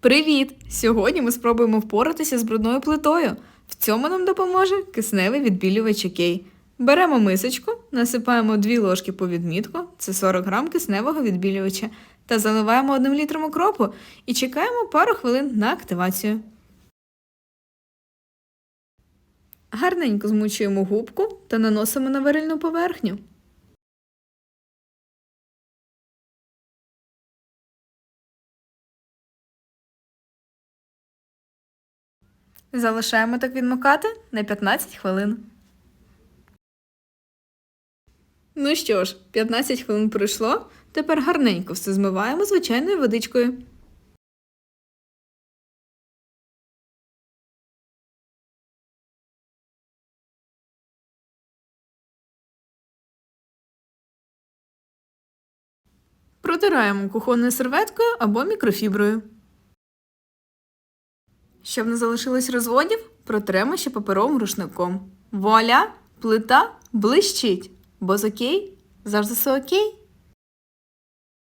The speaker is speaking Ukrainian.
Привіт! Сьогодні ми спробуємо впоратися з брудною плитою. В цьому нам допоможе кисневий відбілювач окей. Беремо мисочку, насипаємо 2 ложки по відмітку, це 40 грам кисневого відбілювача, та заливаємо 1 літром укропу і чекаємо пару хвилин на активацію. Гарненько змучуємо губку та наносимо на варильну поверхню. Залишаємо так відмокати на 15 хвилин. Ну що ж, 15 хвилин пройшло. Тепер гарненько все змиваємо звичайною водичкою. Протираємо кухонною серветкою або мікрофіброю. Щоб не залишилось розводів, протремо ще паперовим рушником. Вуаля! Плита блищить, бо з окей завжди все окей.